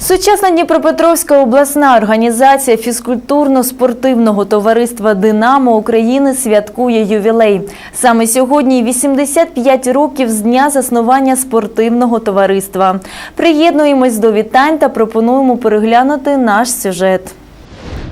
Сучасна Дніпропетровська обласна організація фізкультурно-спортивного товариства Динамо України святкує ювілей. Саме сьогодні 85 років з дня заснування спортивного товариства. Приєднуємось до вітань та пропонуємо переглянути наш сюжет.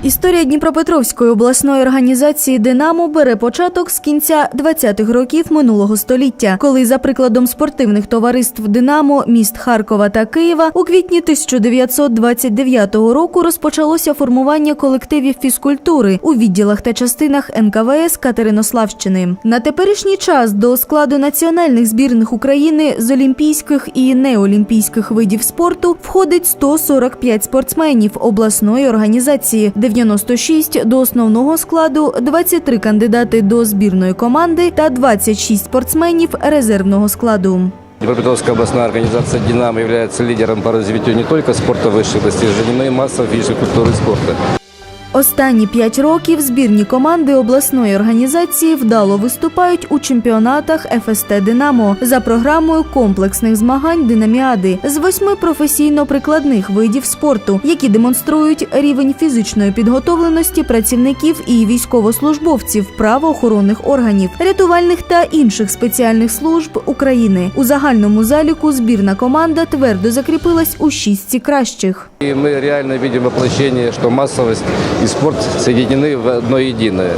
Історія Дніпропетровської обласної організації Динамо бере початок з кінця 20-х років минулого століття, коли за прикладом спортивних товариств Динамо, міст Харкова та Києва у квітні 1929 року розпочалося формування колективів фізкультури у відділах та частинах НКВС Катеринославщини. На теперішній час до складу національних збірних України з олімпійських і неолімпійських видів спорту входить 145 спортсменів обласної організації, 96 до основного складу, 23 кандидати до збірної команди та 26 спортсменів резервного складу. Днепропетровская областная организация «Динамо» является лидером по развитию не только спорта высших достижений, но и массовой физической культуры и спорта. Останні п'ять років збірні команди обласної організації вдало виступають у чемпіонатах ФСТ Динамо за програмою комплексних змагань Динаміади з восьми професійно-прикладних видів спорту, які демонструють рівень фізичної підготовленості працівників і військовослужбовців правоохоронних органів, рятувальних та інших спеціальних служб України. У загальному заліку збірна команда твердо закріпилась у шістці кращих. И мы реально видим воплощение, что массовость и спорт соединены в одно единое.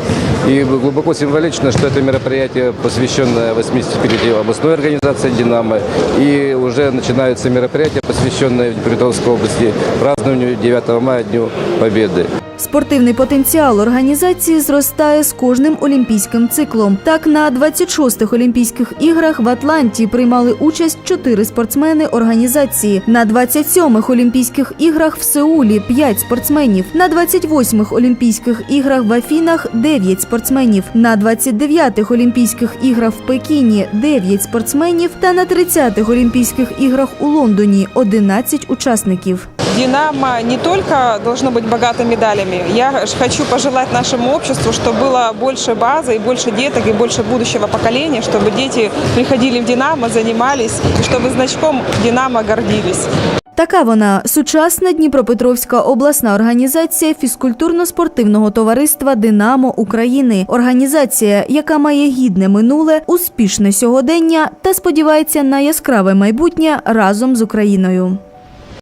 И глубоко символично, что это мероприятие, посвященное 85-летию областной организации «Динамо», и уже начинаются мероприятия, посвященные в Днепропетровской области празднованию 9 мая Дню Победы. Спортивний потенціал організації зростає з кожним олімпійським циклом. Так, на 26-х Олімпійських іграх в Атланті приймали участь чотири спортсмени організації. На 27-х Олімпійських іграх в Сеулі 5 спортсменів. На 28-х Олімпійських іграх в Афінах 9 спортсменів. На 29-х Олімпійських іграх в Пекіні 9 спортсменів. Та на 30-х Олімпійських іграх у Лондоні 11 учасників. Динамо не только должно быть богато медалями. Я ж хочу пожелать нашему обществу, чтобы было больше базы и больше деток и больше будущего поколения, чтобы дети приходили в Динамо, занимались, и чтобы значком Динамо гордились. Така вона сучасна Дніпропетровська обласна організація фізкультурно-спортивного товариства Динамо України. Організація, яка має гідне минуле, успішне сьогодення та сподівається на яскраве майбутнє разом з Україною.